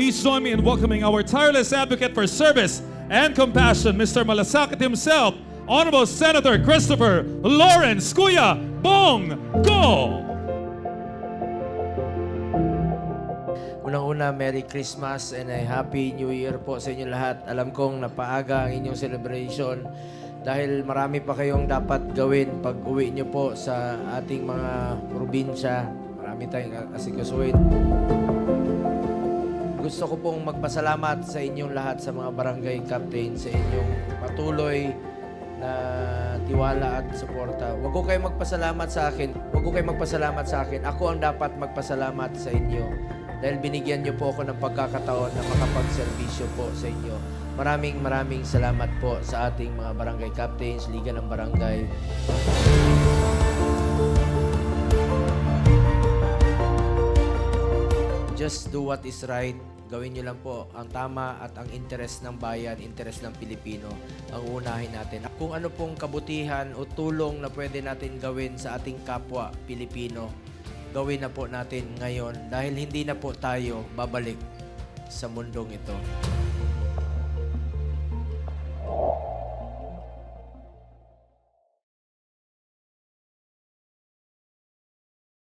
Please join me in welcoming our tireless advocate for service and compassion, Mr. Malasakit himself, Honorable Senator Christopher Lawrence Kuya Bong Go! Unang-una, Merry Christmas and a Happy New Year po sa inyo lahat. Alam kong napaaga ang inyong celebration dahil marami pa kayong dapat gawin pag uwi nyo po sa ating mga probinsya. Marami tayong asikasuhin. Gusto ko pong magpasalamat sa inyong lahat sa mga barangay captain sa inyong patuloy na tiwala at suporta. Huwag ko kayo magpasalamat sa akin. Huwag ko kayo magpasalamat sa akin. Ako ang dapat magpasalamat sa inyo dahil binigyan niyo po ako ng pagkakataon na makapagserbisyo po sa inyo. Maraming maraming salamat po sa ating mga barangay captains, Liga ng Barangay. Just do what is right. Gawin nyo lang po ang tama at ang interes ng bayan, interes ng Pilipino, ang unahin natin. Kung ano pong kabutihan o tulong na pwede natin gawin sa ating kapwa Pilipino, gawin na po natin ngayon dahil hindi na po tayo babalik sa mundong ito.